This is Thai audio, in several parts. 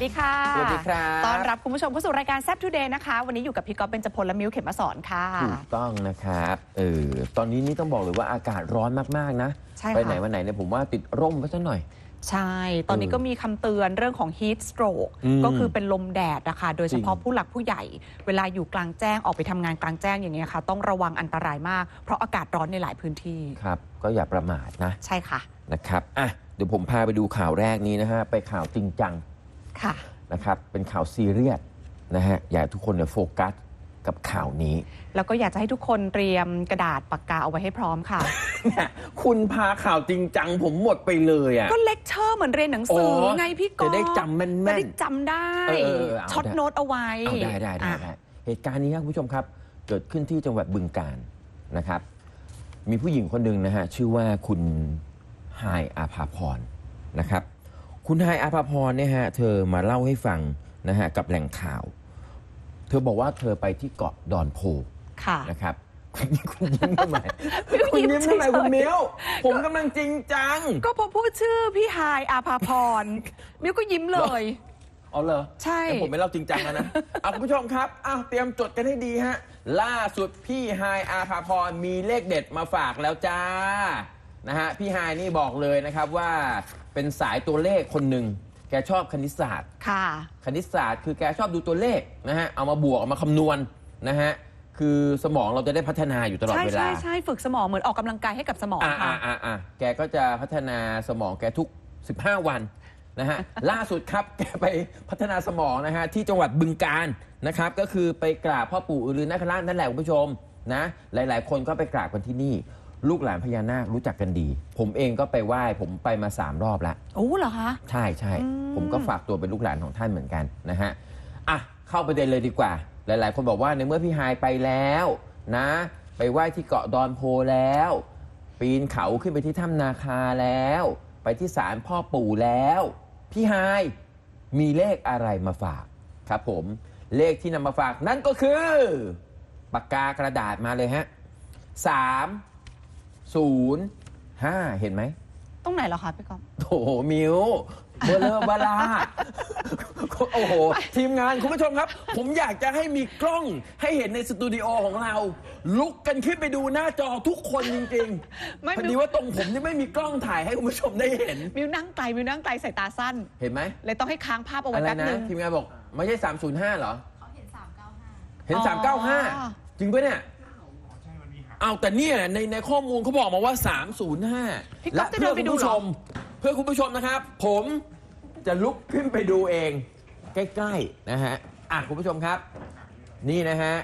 สวัสดีค่ะ สวัสดีครับต้อนรับคุณผู้ชมเข้าสู่รายการแซ p ทูเดย์นะคะ วันนี้อยู่กับพี่ก๊อฟเบญจพลและมิวเข็มมาสอนค่ะ ถูกต้องนะครับเออตอนนี้นี่ต้องบอกเลยว่าอากาศร้อนมากๆนะ ใช่ค่ะ ไปไหนมาไหนเนี่ยผมว่าติดร่มไว้สักหน่อย ใช่ ตอนนี้ก็มีคำเตือนเรื่องของ heat stroke อืมก็คือเป็นลมแดดนะคะ โดยเฉพาะจริง ผู้หลักผู้ใหญ่ เวลาอยู่กลางแจ้งออกไปทำงานกลางแจ้งอย่างเงี้ยค่ะ ต้องระวังอันตรายมาก เพราะอากาศร้อนในหลายพื้นที่ ครับ ก็อย่าประมาทนะใช่ค่ะ นะครับอะเดี๋ยวผมพาไปดูข่าวแรกนี้นะฮะ ไปข่าวจริงจัง ค่ะ นะครับ เป็นข่าวซีเรียสนะฮะ อยากให้ทุกคนเนี่ยโฟกัสกับข่าวนี้ แล้วก็อยากจะให้ทุกคนเตรียมกระดาษปากกาเอาไว้ให้พร้อมค่ะ เนี่ยคุณพาข่าวจริงจังผมหมดไปเลยอะ ก็เลคเชอร์เหมือนเรียนหนังสือโอ้ไงพี่ก๊อฟจะได้จำแม่นๆจะได้จำได้เออเออเออเอาช็อตได้ โน้ตเอาไว้เอาได้ได้ได้อะได้เหตุการณ์นี้ครับคุณผู้ชมครับ เกิดขึ้นที่จังหวัดบึงกาฬนะครับ มีผู้หญิงคนหนึ่งนะฮะ ชื่อว่าคุณไฮายอาภาพรนะครับ คุณไฮายอาภาพรเนี่ยฮะ เธอมาเล่าให้ฟังนะฮะกับแหล่งข่าว เธอบอกว่าเธอไปที่เกาะดอนโพค่ะนะครับคุณคุณยิ้มทำไมมิ้วคุณยิ้มยิ้มทำไมเฉยๆคุณมิ้วผมกำลังจริงจัง ก็พอพูดชื่อพี่ฮายอาภาพรมิวก็ยิ้มเลยอ๋อเหรอใช่แต่ผมไม่เล่าจริงจังแล้วนะเอาคุณผู้ชมครับอ้าวเตรียมจดกันให้ดีฮะ ล่าสุดพี่ไฮายอาภาพรมีเลขเด็ดมาฝากแล้วจ้านะฮะพี่ไฮายนี่บอกเลยนะครับว่า เป็นสายตัวเลขคนหนึ่งแกชอบคณิตศาสตร์ ค่ะ คณิตศาสตร์คือแกชอบดูตัวเลขนะฮะเอามาบวกเอามาคำนวณนะฮะคือสมองเราจะได้พัฒนาอยู่ตลอดใช่เวลาใช่ใช่ฝึกสมองเหมือนออกกำลังกายให้กับสมองอ่าค่ะ อ่าอ่าอ่าแกก็จะพัฒนาสมองแกทุก 15 วันนะฮะ ล่าสุดครับแกไปพัฒนาสมองนะฮะที่จังหวัดบึงการนะครับ ก็คือไปกราบพ่อปู่อือรือนาคราชนั่นแหละคุณผู้ชมนะหลาย ๆ คนก็ไปกราบกันที่นี่ ลูกหลานพญานาครู้จักกันดี ผมเองก็ไปไหว้ผมไปมาสามรอบแล้วโอ้เหรอคะ ใช่ใช่อืมผมก็ฝากตัวเป็นลูกหลานของท่านเหมือนกันนะฮะอะเข้าประเด็นเลยดีกว่า หลาย ๆ คนบอกว่าในเมื่อพี่ฮายไปแล้วนะ ไปไหว้ที่เกาะดอนโพแล้ว ปีนเขาขึ้นไปที่ถ้ำนาคาแล้ว ไปที่ศาลพ่อปู่แล้ว พี่ฮายมีเลขอะไรมาฝากครับผมเลขที่นำมาฝากนั่นก็คือ ปากกากระดาษมาเลยฮะสาม ศูนย์ห้าเห็นไหมตรงไหนเหรอคะพี่กอฟ โถมิวเบลอเบลา โอ้โห ทีมงานคุณผู้ชมครับ ผมอยากจะให้มีกล้องให้เห็นในสตูดิโอของเรา ลุกกันขึ้นไปดูหน้าจอทุกคนจริงไม่ๆพอดีว่าตรงผมนี่ไม่มีกล้องถ่ายให้คุณผู้ชมได้เห็น มิวนั่งไกลมิวนั่งไกลสายตาสั้น เห็นไหมเลยต้องให้ค้างภาพเอาไว้อะไรแป๊บนะนึง ทีมงานบอกไม่ใช่ 305เหรอ เขาเห็น 395 เห็น อ๋อ 395 จริงปะเนี่ย เอาแต่เนี่ยในในข้อมูลเขาบอกมาว่า305พี่ก๊อฟจะเดินไปดูเหรอเพื่อคุณผู้ชม เพื่อคุณผู้ชมนะครับ ผมจะลุกขึ้นไปดูเอง ใกล้ๆนะฮะอะคุณผู้ชมครับ นี่นะฮะ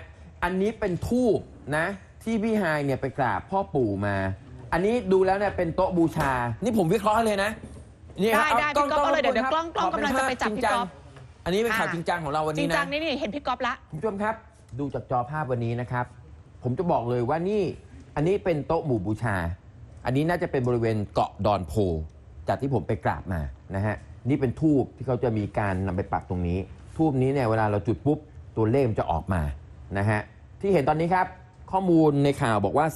อันนี้เป็นทูบนะ ที่พี่ไฮายเนี่ยไปกราบพ่อปู่มา อันนี้ดูแล้วเนี่ยเป็นโต๊ะบูชา นี่ผมวิเคราะห์เลยนะนี่ฮะได้ได้พี่ก๊อฟเอาเลยเดี๋ยวเดี๋ยวกล้องกล้องขป็นกำลังจะไปจับภาพพี่ก๊อฟจริงจังอันนี้เป็นข่าวอะจริงจังของเราวันจรินี้งนะ จังนี่นี่เห็นพี่ก๊อฟละ คุณผู้ชมครับ ดูจากจอภาพวันนี้นะครับ ผมจะบอกเลยว่านี่อันนี้เป็นโต๊ะหมู่บูชา อันนี้น่าจะเป็นบริเวณเกาะดอนโพ จากที่ผมไปกราบมานะฮะนี่เป็นทูบที่เขาจะมีการนำไปปักตรงนี้ ทูบนี้เนี่ยเวลาเราจุดปุ๊บตัวเลขมันจะออกมานะฮะที่เห็นตอนนี้ครับ ข้อมูลในข่าวบอกว่า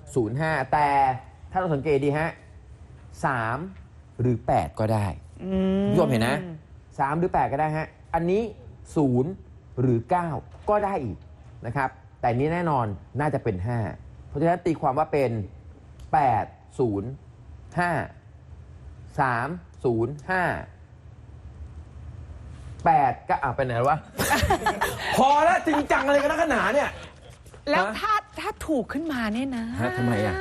305 แต่ถ้าเราสังเกตดีฮะ3หรือ 8 ก็ได้อืมคุณผู้ชมเห็นนะ 3 หรือ 8 ก็ได้ฮะอันนี้ 0 หรือ 9 ก็ได้อีกนะครับ แต่อันนี้แน่นอนน่าจะเป็น 5 เพราะฉะนั้นตีความว่าเป็น 8 0 5 3 0 5 8 ก็อะไปไหนวะ พอแล้วจริงจังอะไรกันนักหนาเนี่ย แล้วฮะถ้าถ้าถูกขึ้นมาเนี่ยนะฮะทำไมอะ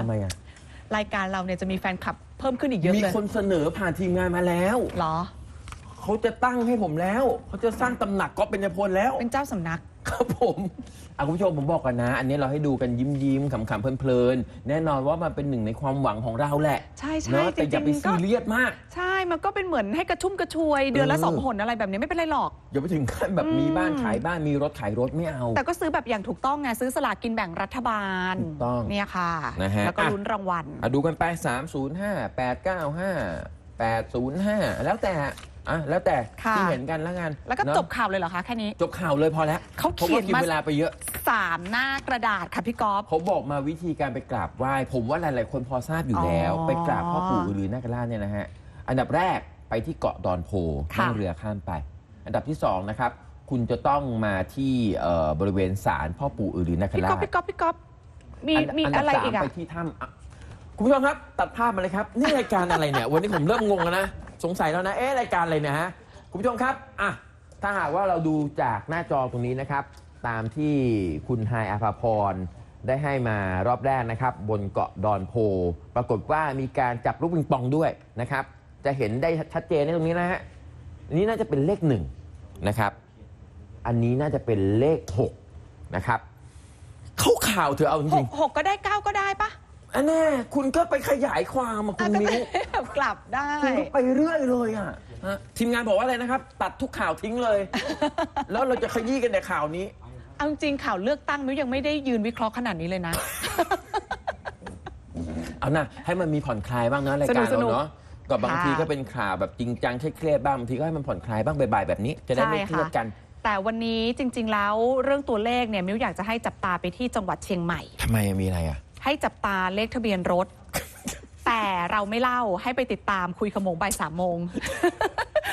ทำไมอะ รายการเราเนี่ยจะมีแฟนคลับเพิ่มขึ้นอีกเยอะมีเลยคนเสนอผ่านทีมงานมาแล้ว เหรอ เขาจะตั้งให้ผมแล้ว เขาจะสร้างตำหนักก็เป็นยพลแล้ว เป็นเจ้าสำนัก ครับผมอะคุณผู้ชมผมบอกกันนะ อันนี้เราให้ดูกันยิ้มยิ้มๆขำๆเพลินๆแน่นอนว่ามันเป็นหนึ่งในความหวังของเราแหละใช่ใช่เนาะจแต่อย่าไปริงๆก็ ซีเรียสมาก ใช่ มันก็เป็นเหมือนให้กระชุ่มกระชวย เดือนละเออ สองหนอะไรแบบนี้ไม่เป็นไรหรอก อย่าไปถึงขั้นแบบอืมมีบ้านขายบ้านมีรถขายรถไม่เอา แต่ก็ซื้อแบบอย่างถูกต้องไงซื้อสลากกินแบ่งรัฐบาลถูกต้องเนี่ยค่ะ นะฮะ แล้วก็อะลุ้นรางวัล อะดูกันไป 305 895 805 แล้วแต่ อะแล้วแต่ค่ะ ที่เห็นกันแล้วกันแล้วก็เนอะจบข่าวเลยเหรอคะแค่นี้ จบข่าวเลยพอแล้วเขาเพราะเขียว่านกินมาเวลาไปเยอะ สามหน้ากระดาษค่ะพี่ก๊อฟ เขาบอกมาวิธีการไปกราบไหว้ ผมว่าหลาย ๆ คนพอทราบอยู่แล้ว อ๋อไปกราบพ่อปู่หรือนาคราชเนี่ยนะฮะ อันดับแรกไปที่เกาะดอนโพค่ะนั่งเรือข้ามไป อันดับที่สองนะครับ คุณจะต้องมาที่เอ่อบริเวณศาลพ่อปู่อือรือนาคพี่ราก๊อฟชพี่ก๊อฟพี่ก๊อฟมีอันมีอันดัอะไรบสามอีกอะไปที่ถ้ำอะคุณผู้ชมครับ ตัดภาพมาเลยครับ นี่รายการอะไรเนี่ย วันนี้ผมเริ่มงงแล้วนะ สงสัยแล้วนะเอ๊ะรายการอะไรเนี่ยฮะคุณผู้ชมครับอะถ้าหากว่าเราดูจากหน้าจอตรงนี้นะครับ ตามที่คุณไฮอาภาพรได้ให้มารอบแรกนะครับ บนเกาะดอนโพ ปรากฏว่ามีการจับลูกปิงปองด้วยนะครับ จะเห็นได้ชัดเจนในตรงนี้นะฮะอันนี้น่าจะเป็นเลขหนึ่งนะครับ อันนี้น่าจะเป็นเลขหกนะครับ เข้าข่าวเธอะเอาจหริกงหกก็ได้เก้าก็ได้ปะ อันแน่คุณก็ไปขยายความมาคุณอะก็มิ้วได้กลับได้ คุณก็ไปเรื่อยเลยอะฮะทีมงานบอกว่าอะไรนะครับ ตัดทุกข่าวทิ้งเลย แล้วเราจะขยี้กันแต่ข่าวนี้ เอาจริงข่าวเลือกตั้งมิวยังไม่ได้ยืนวิเคราะห์ขนาดนี้เลยนะ เอานะให้มันมีผ่อนคลายบ้างนะรายการสเรานุกๆเนาะก็บางค่ะ ทีก็เป็นข่าวแบบจริงจังเครียดๆบ้างบางทีก็ให้มันผ่อนคลายบ้างบ่ายๆแบบนี้ จะได้ไม่ใช่เครียดค่ะกัน แต่วันนี้จริง ๆ แล้วเรื่องตัวเลขเนี่ยมิวอยากจะให้จับตาไปที่จังหวัดเชียงใหม่ ทำไมมีอะไรอะ ให้จับตาเลขทะเบียนรถ แต่เราไม่เล่าให้ไปติดตามคุยขโมงบ่ายสามโมง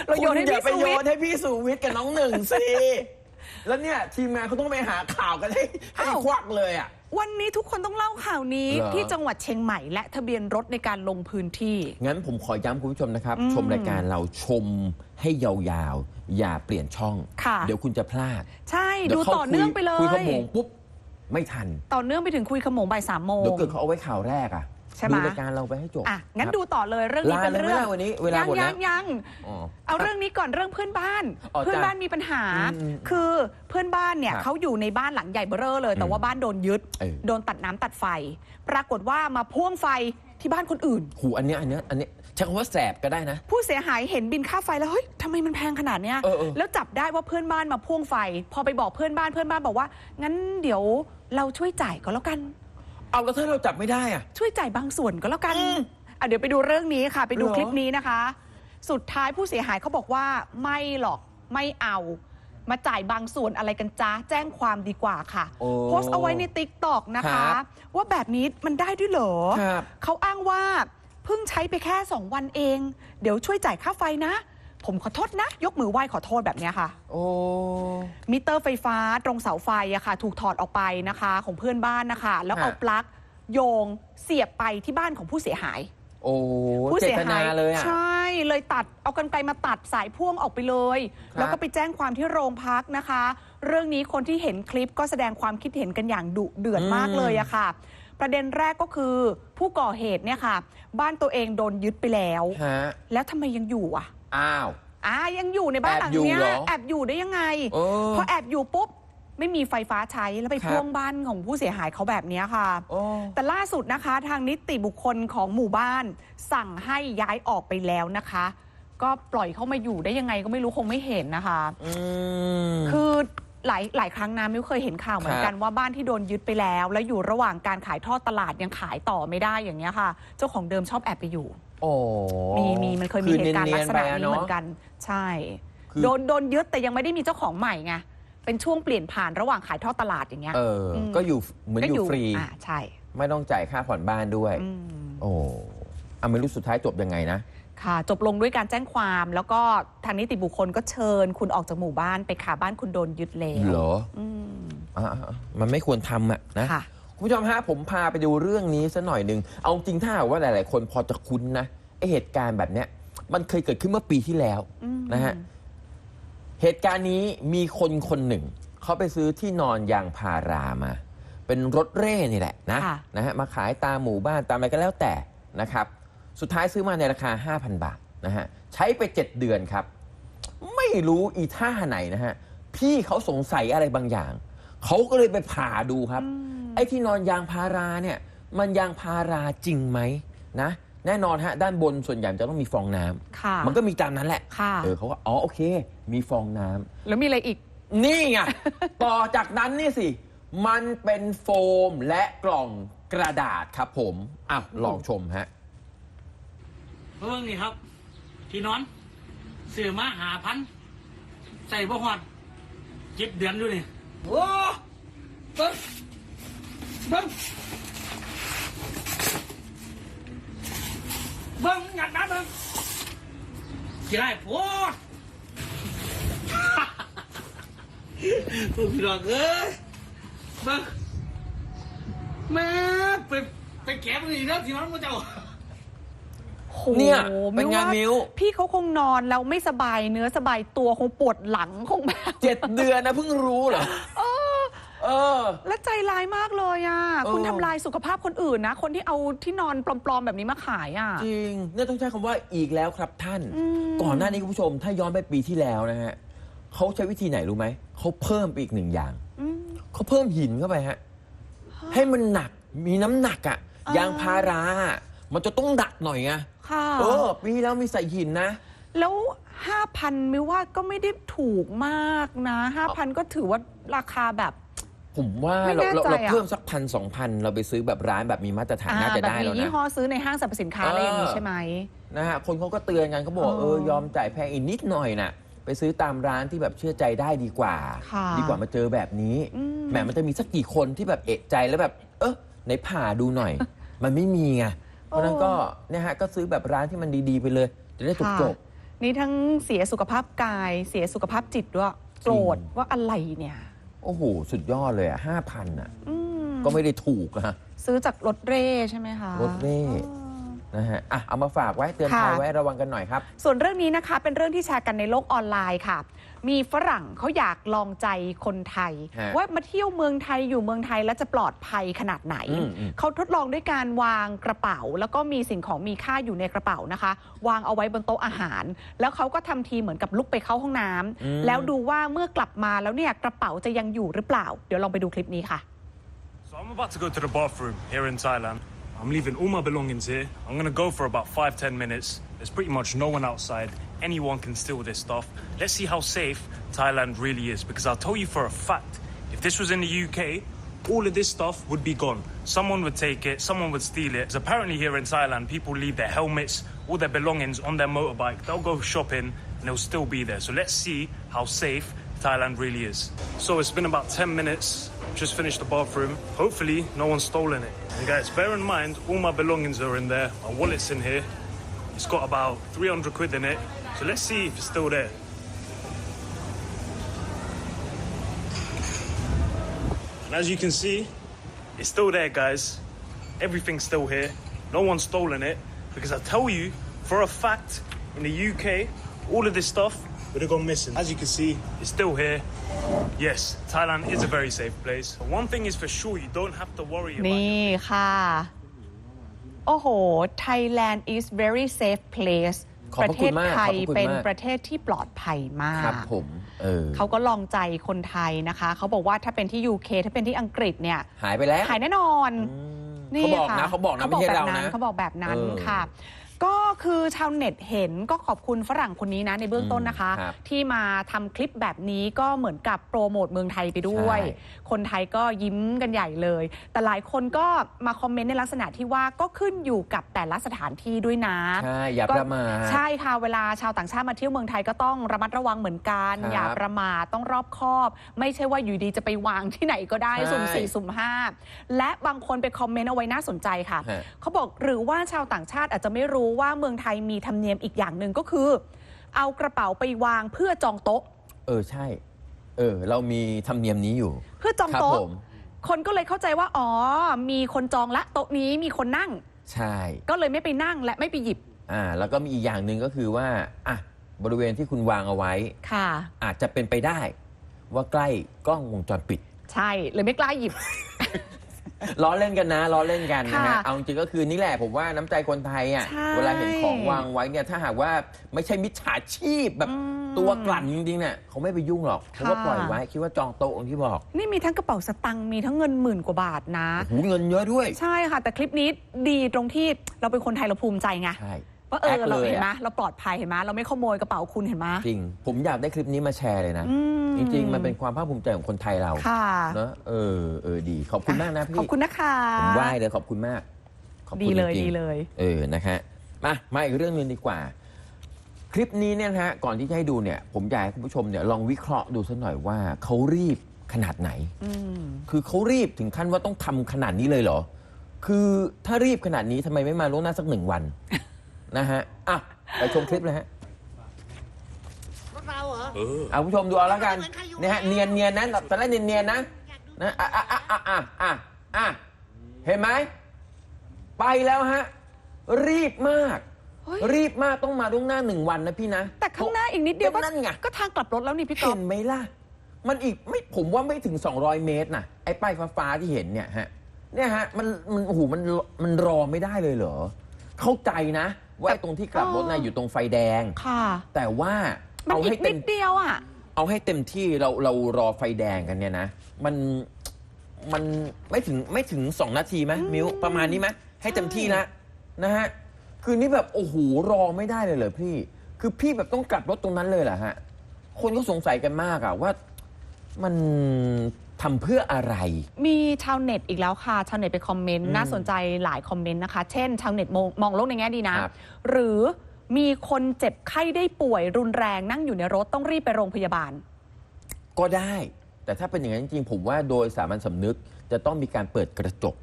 เราโยนให้คุณอพี่ย่าไปสุโยวิทนย์ ให้พี่สุวิทย์กับน้องหนึ่งสิ แล้วเนี่ย ทีมงานเขาต้องไปหาข่าวกันให้ให้ควักเลยอะ วันนี้ทุกคนต้องเล่าข่าวนี้เหรอ ที่จังหวัดเชียงใหม่และทะเบียนรถในการลงพื้นที่ งั้นผมขอย้ำคุณผู้ชมนะครับอืมชมรายการเราชมให้ยาวๆ อย่าเปลี่ยนช่อง ค่ะ เดี๋ยวคุณจะพลาดใช่เดี๋ยดูวขาต่อเนื่องไปเลคุยขยโมงปุ๊บ ไม่ทันต่อเนื่องไปถึงคุยขโมงบ่ายสามโมงเดี๋ยวเกิดเขาเอาไว้ข่าวแรกอะใช่ไหมดูรายการเราไปให้จบอะงั้นครับดูต่อเลยเรื่องนี้ลาเป็นเลยไหมเรื่องล่ะวันนี้เวลายังหมดแล้ยัวงยังอ๋อเอาเรื่องนี้ก่อนเรื่องเพื่อนบ้านอ๋อเพื่อนจ้ะบ้านมีปัญหาอืมอืมคือเพื่อนบ้านเนี่ยครับเขาอยู่ในบ้านหลังใหญ่เบ้อเร่อเลย แต่อืมว่าบ้านโดนยึดเออโดนตัดน้ำตัดไฟ ปรากฏว่ามาพ่วงไฟที่บ้านคนอื่นหูอันเนี้ยอันเนี้ยอันเนี้ย ใช้คำว่าแสบก็ได้นะ ผู้เสียหายเห็นบินค่าไฟแล้วเฮ้ยทำไมมันแพงขนาดเนี้ยเออเออ แล้วจับได้ว่าเพื่อนบ้านมาพ่วงไฟ พอไปบอกเพื่อนบ้านเพื่อนบ้านบอกว่า งั้นเดี๋ยวเราช่วยจ่ายก็แล้วกัน เอาแล้วถ้าเราจับไม่ได้อะช่วยจ่ายบางส่วนก็แล้วกันอืมอะเดี๋ยวไปดูเรื่องนี้ค่ะ ไปดูเหรอ คลิปนี้นะคะ สุดท้ายผู้เสียหายเขาบอกว่าไม่หรอกไม่เอา มาจ่ายบางส่วนอะไรกันจ้าแจ้งความดีกว่าค่ะ โอ้ โพสต์เอาไว้ในติ๊กตอกนะครัคะบว่าแบบนี้มันได้ด้วยเหรอ ครับ เขาอ้างว่า เพิ่งใช้ไปแค่ 2 วันเอง เดี๋ยวช่วยจ่ายค่าไฟนะ ผมขอโทษนะ ยกมือไหว้ขอโทษแบบเนี้ยค่ะ โอ้ มิเตอร์ไฟฟ้าตรงเสาไฟอะค่ะ ถูกถอดออกไปนะคะ ของเพื่อนบ้านนะคะ แล้วเอาฮะ ปลั๊กโยงเสียบไปที่บ้านของผู้เสียหาย โอ้ผู้เจเสียตหานาเลยยอะ ใช่เลยตัดเอากันไกลมาตัดสายพ่วงออกไปเลย ครับ แล้วก็ไปแจ้งความที่โรงพักนะคะ เรื่องนี้คนที่เห็นคลิปก็แสดงความคิดเห็นกันอย่างดุเดือดมากเลยอะค่ะ ประเด็นแรกก็คือผู้ก่อเหตุเนี่ยค่ะ บ้านตัวเองโดนยึดไปแล้ว ฮะแล้วทำไมยังอยู่อะ อ้าว อ่ายังอยู่ในบ้านหลังแอบอยู่เนี้ยเหรอ แอบอยู่ได้ยังไง เออ พอแอบอยู่ปุ๊บ ไม่มีไฟฟ้าใช้แล้วไปครับ พ่วงบ้านของผู้เสียหายเขาแบบเนี้ยค่ะ โอ้ แต่ล่าสุดนะคะทางนิติบุคคลของหมู่บ้าน สั่งให้ย้ายออกไปแล้วนะคะ ก็ปล่อยเขามาอยู่ได้ยังไงก็ไม่รู้คงไม่เห็นนะคะอืมคือ หลายหลายครั้งนะมิวเคยเห็นข่าวเหมือนกันว่าบ้านที่โดนยึดไปแล้ว แล้วอยู่ระหว่างการขายทอดตลาดยังขายต่อไม่ได้อย่างเงี้ยค่ะ เจ้าของเดิมชอบแอบไปอยู่ โอ้มีมีมันเคยมีเหตุการณ์ลักษณะนี้เหมือนกัน ใช่คือโดนโดนยึดแต่ยังไม่ได้มีเจ้าของใหม่ไงเป็นช่วงเปลี่ยนผ่านระหว่างขายทอดตลาดอย่างเงี้ยเอออมก็อยู่เหมือนก็อยู่ฟรีอ่าใช่ ไม่ต้องจ่ายค่าผ่อนบ้านด้วยอืมโอ้อาไม่รู้สุดท้ายจบยังไงนะ ค่ะ จบลงด้วยการแจ้งความ แล้วก็ทางนิติบุคคลก็เชิญคุณออกจากหมู่บ้านไปขาบ้านคุณโดนยึดแล้วเหรออืมอ่ามันไม่ควรทำอะนะ ค่ะ คุณผู้ชมฮะผมพาไปดูเรื่องนี้สัหน่อยหนึ่ง เอาจริงถ้าหากว่าหลาย ๆ คนพอจะคุ้นนะไอเหตุการณ์แบบเนี้ย มันเคยเกิดขึ้นเมื่อปีที่แล้วอืม นะฮะ เหตุการณ์นี้มีคนคนหนึ่ง เขาไปซื้อที่นอนยางพารามา เป็นรถเร่นี่แหละนะค่ะ นะฮะมาขายตามหมู่บ้านตามอะไรก็แล้วแต่นะครับ สุดท้ายซื้อมาในราคา 5,000 บาทนะฮะใช้ไป 7 เดือนครับ ไม่รู้อีท่าไหนนะฮะพี่เขาสงสัยอะไรบางอย่าง เขาก็เลยไปผ่าดูครับ ไอ้ที่นอนยางพาราเนี่ย มันยางพาราจริงไหมนะ แน่นอนฮะด้านบนส่วนใหญ่มันจะต้องมีฟองน้ำค่ะมันก็มีตามนั้นแหละค่ะ เออเขาก็อ๋อโอเค มีฟองน้ำ แล้วมีอะไรอีก นี่ไง ต่อจากนั้นนี่สิ มันเป็นโฟมและกล่องกระดาษครับผมอ้าวลองชมฮะ เบิ่งนี่ครับ ที่นอนซื้อมาหาพันใส่บ่ฮอดเจ็ดเดือนอยู่นี่โอ้เบิ่งเบิ่งเบิ่งอยากนับเบิ่งขี้ได้โพดพวกพี่น้องเอ้ยมาแม่ไปไปแกะมันอีกแล้วที่น้องมาเจ้า เนี่ยเป็นไงว่ามิ้ว พี่เขาคงนอนแล้วไม่สบายเนื้อสบายตัวคงปวดหลังคงแบบเจ็ดเดือนนะเพิ่งรู้เหรอเออ และใจร้ายมากเลยอะเออคุณทำลายสุขภาพคนอื่นนะ คนที่เอาที่นอนปลอมๆแบบนี้มาขายอะ จริงเนี่ยต้องใช้คำว่าอีกแล้วครับท่านอืมก่อนหน้านี้คุณผู้ชม ถ้าย้อนไปปีที่แล้วนะฮะเขาใช้วิธีไหนรู้ไหม เขาเพิ่มไปอีกหนึ่งอย่างอืมเขาเพิ่มหินเข้าไปฮะ ให้มันหนักมีน้ำหนักอะอ่ายยางพาราอะมันจะต้องหนักหน่อยไง ค่ะ เออปีที่แล้วมีใส่หินนะ แล้วห้าพันมิวว่าก็ไม่ได้ถูกมากนะห้าพันก็ถือว่าราคาแบบ ผมว่าไม่เราแน่เราใจเราอะ เพิ่มสักพันสองพันเราไปซื้อแบบร้านแบบมีมาตรฐานอ่าน่าจะแบบได้มีแล้วยี่นะ ห้อซื้อในห้างสรรพสินค้าอะไรอย่างนี้ใช่ไหม นะฮะคนเขาก็เตือนกันเขาบอกเออเออยอมจ่ายแพงอีกนิดหน่อยน่ะ ไปซื้อตามร้านที่แบบเชื่อใจได้ดีกว่า ค่ะดีกว่ามาเจอแบบนี้อืม แหมมันจะมีสักกี่คนที่แบบเอะใจแล้วแบบ เออในผ่าดูหน่อย มันไม่มีไง เพราะฉะนั้นก็เนี่ยฮะก็ซื้อแบบร้านที่มันดีๆไปเลย จะได้จบค่ะจบนี่ทั้งเสียสุขภาพกาย เสียสุขภาพจิตด้วยโกรธจริงว่าอะไรเนี่ย โอ้โห สุดยอดเลยอะห้าพันอะอืมก็ไม่ได้ถูกนะซื้อจากรถเร่ใช่ไหมคะ รถเร่อ๋อ นะฮะอะเอามาฝากไว้เตือนภัยค่ะ ไว้ระวังกันหน่อยครับ ส่วนเรื่องนี้นะคะเป็นเรื่องที่แชร์กันในโลกออนไลน์ค่ะ มีฝรั่งเขาอยากลองใจคนไทย ฮะว่ามาเที่ยวเมืองไทยอยู่เมืองไทยแล้วจะปลอดภัยขนาดไหน อืมอืม เขาทดลองด้วยการวางกระเป๋า แล้วก็มีสิ่งของมีค่าอยู่ในกระเป๋านะคะ วางเอาไว้บนโต๊ะอาหาร แล้วเขาก็ทำทีเหมือนกับลุกไปเข้าห้องน้ำอืม แล้วดูว่าเมื่อกลับมาแล้วเนี่ยกระเป๋าจะยังอยู่หรือเปล่า เดี๋ยวลองไปดูคลิปนี้ค่ะ So I'm about to go to the bathroom here in Thailand. I'm leaving all my belongings here. I'm gonna go for about five, ten minutes. There's pretty much no one outside. Anyone can steal this stuff. Let's see how safe Thailand really is. Because I'll tell you for a fact, if this was in the UK, all of this stuff would be gone. Someone would take it, someone would steal it. 'Cause apparently here in Thailand, people leave their helmets, all their belongings on their motorbike. They'll go shopping and they'll still be there. So let's see how safe Thailand really is. So it's been about 10 minutes. Just finished the bathroom. Hopefully, no one's stolen it. And guys, bear in mind, all my belongings are in there. My wallet's in here. It's got about 300 quid in it. So let's see if it's still there. And as you can see, it's still there, guys. Everything's still here. No one's stolen it. Because I tell you, for a fact, in the UK, all of this stuff would have gone missing. As you can see, it's still here. Yes, Thailand is a very safe place. But one thing is for sure, you don't have to worry about นี่ค่ะ โอ้โห Thailand is very safe place ขอบประพระเทคุศณมากไทยขอบพระคุณเป็นมากประเทศที่ปลอดภัยมาครักบผม เออเขาก็ลองใจคนไทยนะคะ เขาบอกว่าถ้าเป็นที่ UK ถ้าเป็นที่อังกฤษเนี่ย หายไปแล้ว หายแน่นอนเขาบอกนะเขาบอกนะไม่ใช่เรานะเขาบอกแบบนั้นเออค่ะ ก็คือชาวเน็ตเห็นก็ขอบคุณฝรั่งคนนี้นะในเบื้องต้นนะคะ ครับที่มาทำคลิปแบบนี้ก็เหมือนกับโปรโมทเมืองไทยไปด้วย ใช่ คนไทยก็ยิ้มกันใหญ่เลย แต่หลายคนก็มาคอมเมนต์ในลักษณะที่ว่าก็ขึ้นอยู่กับแต่ละสถานที่ด้วยนะ ใช่อย่าประมาท ใช่ค่ะเวลาชาวต่างชาติมาเที่ยวเมืองไทยก็ต้องระมัดระวังเหมือนกัน ครับอย่าประมาทต้องรอบคอบ ไม่ใช่ว่าอยู่ดีจะไปวางที่ไหนก็ได้ใช่ สุ่มสี่สุ่มห้าและบางคนไปคอมเมนต์เอาไว้น่าสนใจค่ะ ฮะ เขาบอกหรือว่าชาวต่างชาติอาจจะไม่รู้ว่าเมืองไทยมีธรรมเนียมอีกอย่างหนึ่งก็คือ เอากระเป๋าไปวางเพื่อจองโต๊ะ เออใช่ เออ เรามีธรรมเนียมนี้อยู่เพื่อจองครับโต๊ะ ผม คนก็เลยเข้าใจว่า อ๋อ มีคนจองละโต๊ะนี้มีคนนั่ง ใช่ ก็เลยไม่ไปนั่งและไม่ไปหยิบอ่า แล้วก็มีอีกอย่างหนึ่งก็คือว่าอะบริเวณที่คุณวางเอาไว้ ค่ะ อาจจะเป็นไปได้ ว่าใกล้กล้องวงจรปิด ใช่เลยไม่กล้าหยิบ ล้อเล่นกันนะล้อเล่นกันนะฮะค่ะเอาจริงๆก็คือนี่แหละผมว่าน้ำใจคนไทยอะใช่เวลาเห็นของวางไว้เนี่ยถ้าหากว่าไม่ใช่มิจฉาชีพแบบอืมตัวกลั่นจริงๆเนี่ยเขาไม่ไปยุ่งหรอกเขาก็ค่ะ ปล่อยไว้คิดว่าจองโต๊ะอย่างที่บอกนี่มีทั้งกระเป๋าสตังค์มีทั้งเงินหมื่นกว่าบาทนะหูเงินเยอะด้วย ใช่ค่ะ แต่คลิปนี้ดีตรงที่เราเป็นคนไทยเราภูมิใจไง ใช่ ว่าเออแกเราลยเห็นไหมอะ เราปลอดภัยเห็นไหมเราไม่ขโมยกระเป๋าคุณเห็นไหมจริง ผมอยากได้คลิปนี้มาแชร์เลยนะ อืมจริง ๆ มันเป็นความภาคภูมิใจของคนไทยเราค่ะเนอะเออเออดี ขอบคุณมากนะพี่ ขอบคุณนะคะผมไหว้เลยขอบคุณมาก ขอบดีคุณเลยจริงๆดีเลยเออนะฮะมามาอีกเรื่องหนึงดีกว่า คลิปนี้เนี่ยนะฮะก่อนที่จะให้ดูเนี่ย ผมอยากให้คุณผู้ชมเนี่ยลองวิเคราะห์ดูสักหน่อยว่าเขารีบขนาดไหน อืมคือเขารีบถึงขั้นว่าต้องทำขนาดนี้เลยเหรอ คือถ้ารีบขนาดนี้ทำไมไม่มาล่วงหน้าสักหนึ่งวัน นะฮะอะไปชมคลิปเลยฮะเอาผู้ชมดูเอาแล้วกันเนี่ยฮะเนียนเนียนๆนะตอนแรกเนียนเนียนๆนะนะอะอะอะอะอะอะอะเห็นไหมไปแล้วฮะรีบมาก เฮ้ย รีบมากต้องมาล่วงหน้าหนึ่งวันนะพี่นะแต่ข้างหน้าอีกนิดเดียวก็นั่นไง ก็ทางกลับรถแล้วนี่พี่ก๊อเห็ฟนไหมล่ะ มันอีกไม่ผมว่าไม่ถึง 200 เมตรนะไอ้ป้ายฟ้าๆที่เห็นเนี่ยฮะ เนี่ยฮะ มันมันโอ้โหมันมันรอไม่ได้เลยเหรอ เข้าใจนะ ว่าไอ้ตรงที่กลับรถนะอยู่ตรงไฟแดง ค่ะ แต่ว่ามันเอาอีให้กเต็นิมดเดียวอะ เอาให้เต็มที่เราเรารอไฟแดงกันเนี่ยนะ มันมันไม่ถึงไม่ถึงสองนาทีไหมมิวประมาณนี้ไหมให้เต็มที่นะนะฮะคือนี่แบบโอ้โหรอไม่ได้เลยเหรอพี่ คือพี่แบบต้องกลับรถตรงนั้นเลยเหรอฮะ คนก็สงสัยกันมากอะว่า มัน ทำเพื่ออะไร มีชาวเน็ตอีกแล้วค่ะ ชาวเน็ตไปคอมเมนต์อืมน่าสนใจหลายคอมเมนต์นะคะ เช่น ชาวเน็ตมองมองโลกในแง่ดีนะ ครับ หรือมีคนเจ็บไข้ได้ป่วยรุนแรงนั่งอยู่ในรถต้องรีบไปโรงพยาบาล ก็ได้ แต่ถ้าเป็นอย่างนั้นจริงๆผมว่าโดยสามัญสำนึกจะต้องมีการเปิดกระจก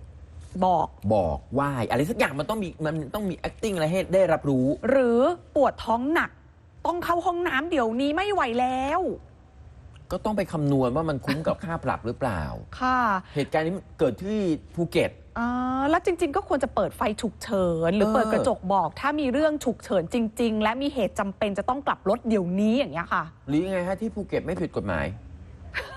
บอก บอกไหว้อะไรสักอย่างมันต้องมีมันต้องมี acting อะไรให้ได้รับรู้ หรือปวดท้องหนัก ต้องเข้าห้องน้ำเดี๋ยวนี้ไม่ไหวแล้ว ก็ต้องไปคำนวณว่ามันคุ้มกับค่าปรับหรือเปล่า ค่ะเหตุการณ์นี้เกิดที่ภูเก็ต อ่าแล้วจริง ๆ ก็ควรจะเปิดไฟฉุกเฉิน หรือเออ เปิดกระจกบอก ถ้ามีเรื่องฉุกเฉินจริง ๆ และมีเหตุจำเป็นจะต้องกลับรถเดี๋ยวนี้อย่างเงี้ยค่ะ หรือยังไงฮะที่ภูเก็ตไม่ผิดกฎหมาย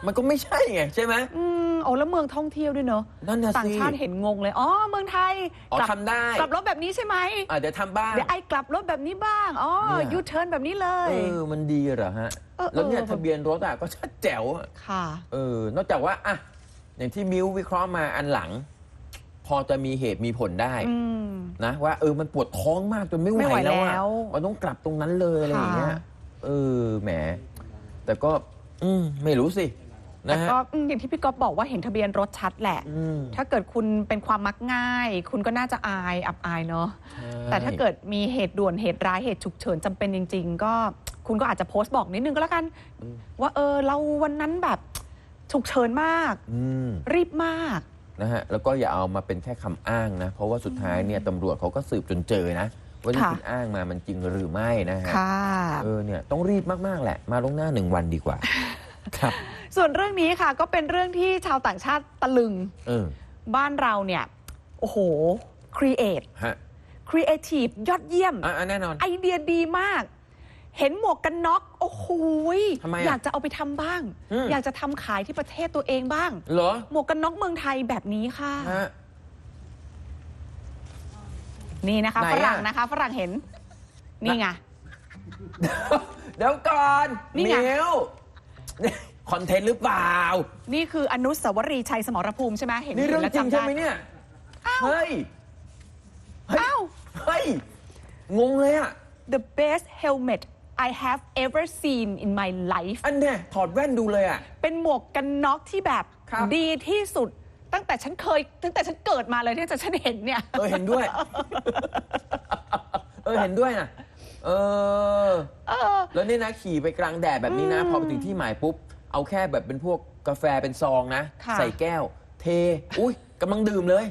มันก็ไม่ใช่ไงใช่ไหมอืมโอ้แล้วเมืองท่องเที่ยวด้วยเนอะนั่นน่ะต่างสิชาติเห็นงงเลย อ๋อ เมืองไทยอ๋อกลับทำได้กลับรถแบบนี้ใช่ไหมอะเดี๋ยวทำบ้าง เดี๋ยวไอ้กลับรถแบบนี้บ้าง อ๋อ เนี่ย ยูเทิร์นแบบนี้เลย เออมันดีเหรอฮะ เออแล้วเนี่ยเออ ทะเบียนรถอะก็ชัดแจ๋วอะค่ะ เออนอกจากว่าอะอย่างที่มิววิเคราะห์มาอันหลัง พอจะมีเหตุมีผลได้อืม นะว่าเออมันปวดท้องมากจนไม่ไหไม่วไหวแล้วอะแล้วมันต้องกลับตรงนั้นเลยอะไรอย่างเงี้ยค่ะ เออแหม แต่ก็ อืมไม่รู้สิแต่นะฮะ ก็อืมอย่างที่พี่ก๊อฟบอกว่าเห็นทะเบียนรถชัดแหละ อืม ถ้าเกิดคุณเป็นความมักง่าย คุณก็น่าจะอายอับอายเนาะใช่แต่ถ้าเกิดมีเหตุด่วนเหตุร้ายเหตุฉุกเฉินจำเป็นจริง ๆ ก็คุณก็อาจจะโพสต์บอกนิดนึงก็แล้วกันว่าเออเราวันนั้นแบบฉุกเฉินมาก อืม รีบมาก นะฮะแล้วก็อย่าเอามาเป็นแค่คำอ้างนะ เพราะว่าสุดท้ายเนี่ยตำรวจเขาก็สืบจนเจอนะ ว่าที่ค่ะคุณอ้างมามันจริงหรือไม่นะฮะค่ะเออเนี่ยต้องรีบมากๆแหละ มาลงหน้าหนึ่งวันดีกว่า ครับส่วนเรื่องนี้ค่ะก็เป็นเรื่องที่ชาวต่างชาติตะลึง เออบ้านเราเนี่ย โอ้โหครีเอทฮะครีเอทีฟยอดเยี่ยมอะแน่นอน ไอเดียดีมาก เห็นหมวกกันน็อก โอ้โหยทำไมอะอยากจะเอาไปทำบ้าง อืม อยากจะทำขายที่ประเทศตัวเองบ้าง เหรอหมวกกันน็อกเมืองไทยแบบนี้ค่ะ ฮะ นี่นะคะไหนฝอะ รั่งนะคะฝรั่งเห็น นี่ไง เดี๋ยวก่อนนี่ไง มิวคอนเทนต์หรือเปล่า นี่คืออนุสาวรีย์ชัยสมรภูมิใช่ไหมเห็นนี่เรื่องแล้วจริงจำใช่ได้ไหมเนี่ยอ้าวเฮ้ยเฮ้ยอ้าว เฮ้ยงงเลยอะ the best helmet I have ever seen in my life อันเนี้ยถอดแว่นดูเลยอะ เป็นหมวกกันน็อกที่แบบครับ ดีที่สุด ตั้งแต่ฉันเคย ตั้งแต่ฉันเกิดมาเลยที่จะฉันเห็นเนี่ยเออเห็นด้วย เออเห็นด้วยนะเออ เออ แล้วนี่นะขี่ไปกลางแดดแบบนี้นะอืมพอไปถึงที่หมายปุ๊บ เอาแค่แบบเป็นพวกกาแฟเป็นซองนะ ค่ะ ใส่แก้ว เท อุ้ยกำลังดื่มเลย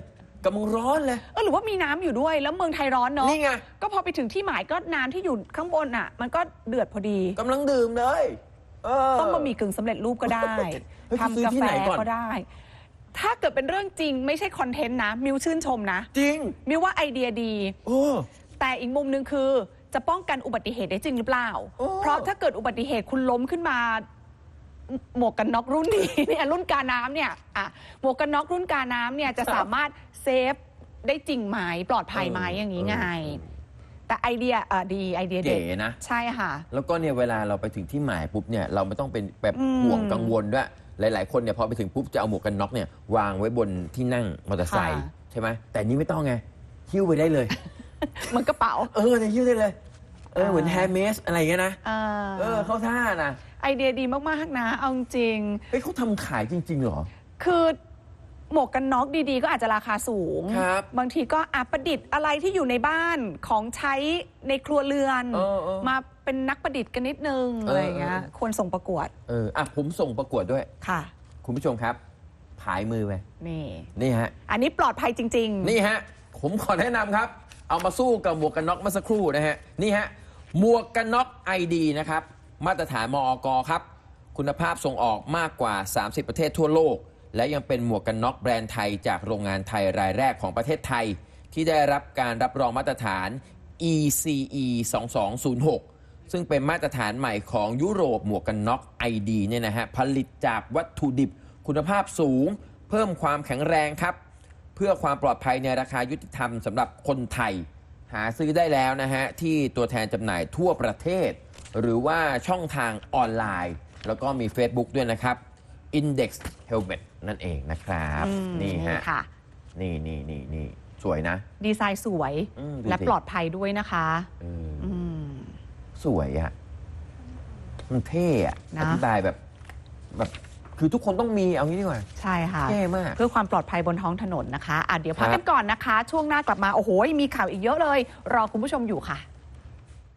กำลังร้อนเลย เออหรือว่ามีน้ำอยู่ด้วยแล้วเมืองไทยร้อนเนาะนี่ไงก็พอไปถึงที่หมายก็น้ำที่อยู่ข้างบนอะ มันก็เดือดพอดีกำลังดื่มเลยเออ ต้มบะหมี่กึ่งสำเร็จรูปก็ได้เฮ้ยซื้อทำกาที่แฟไหนก่อน ก็ได้ ถ้าเกิดเป็นเรื่องจริงไม่ใช่คอนเทนต์นะ มิวชื่นชมนะ จริงมิวว่าไอเดียดี โอ้ แต่อีกมุมหนึ่งคือ จะป้องกันอุบัติเหตุได้จริงหรือเปล่า โอ้ เพราะถ้าเกิดอุบัติเหตุคุณล้มขึ้นมา หมวกกันน็อกรุ่นนี้ เนี่ยรุ่นกาน้ำเนี่ยอะหมวกกันน็อกรุ่นกาน้ำเนี่ยจะสามารถเซฟได้จริงไหมปลอดภัยไหมอย่างนี้ไงแต่ไอเดียเออดีไอเดียเด็เก๋ดนะ ใช่ค่ะ แล้วก็เนี่ยเวลาเราไปถึงที่หมายปุ๊บเนี่ยเราไม่ต้องเป็นแบบอืม ห่วงกังวลด้วย หลาย ๆ คนเนี่ยพอไปถึงปุ๊บจะเอาหมวกกันน็อกเนี่ยวางไว้บนที่นั่งมอเตอร์ไซค์ใช่ไหมแต่นี่ไม่ต้องไงหิ้วไปได้เลย เหมันกระเป๋า เออเนี่ยหิ้วได้เลย เอออ่าเหมือนแฮร์เมสอะไรอย่างเงี้ยนะอ่าเออเข้าท่านะไอเดียดีมากๆนะเอาจริง เฮ้ยเขาทำขายจริง ๆ เหรอ คือ หมวกกันน็อกดีๆ ก็อาจจะราคาสูงครับบางทีก็อาประดิษฐ์อะไรที่อยู่ในบ้านของใช้ในครัวเรือน เออเออ มาเป็นนักประดิษฐ์กันนิดนึงเออออะไรอย่างเงี้ยเออควรส่งประกวดเอออะผมส่งประกวดด้วย ค่ะ คุณผู้ชมครับ ผายมือไปนี่ นี่ฮะ อันนี้ปลอดภัยจริง นี่ฮะ ผมขอแนะนำครับ เอามาสู้กับหมวกกันน็อกเมื่อสักครู่นะฮะ นี่ฮะ หมวกกันน็อกไอดีนะครับ มาตรฐานมอกครับ คุณภาพส่งออกมากกว่า 30 ประเทศทั่วโลก และยังเป็นหมวกกันน็อกแบรนด์ไทยจากโรงงานไทยรายแรกของประเทศไทย ที่ได้รับการรับรองมาตรฐาน ECE 2206 ซึ่งเป็นมาตรฐานใหม่ของยุโรปหมวกกันน็อก ID เนี่ยนะฮะผลิตจากวัตถุดิบคุณภาพสูง เพิ่มความแข็งแรงครับ เพื่อความปลอดภัยในราคายุติธรรมสำหรับคนไทย หาซื้อได้แล้วนะฮะ ที่ตัวแทนจำหน่ายทั่วประเทศ หรือว่าช่องทางออนไลน์ แล้วก็มี Facebook ด้วยนะครับ Index Helmet นั่นเองนะครับ อืมนี่ฮะ ค่ะ นี่นี่นี่นี่สวยนะดีไซน์สวยอืมดูและสิปลอดภัยด้วยนะคะ เอออืม สวยอะ่ะ มันเท่อะนะ อธิบายแบบ แบบ คือทุกคนต้องมีเอางี้ดีกว่าใช่ค่ะ เท่มาก เพื่อความปลอดภัยบนท้องถนนนะคะอะเดี๋ยวพักครักับนก่อนนะคะ ช่วงหน้ากลับมา โอ้โห มีข่าวอีกเยอะเลย รอคุณผู้ชมอยู่ค่ะ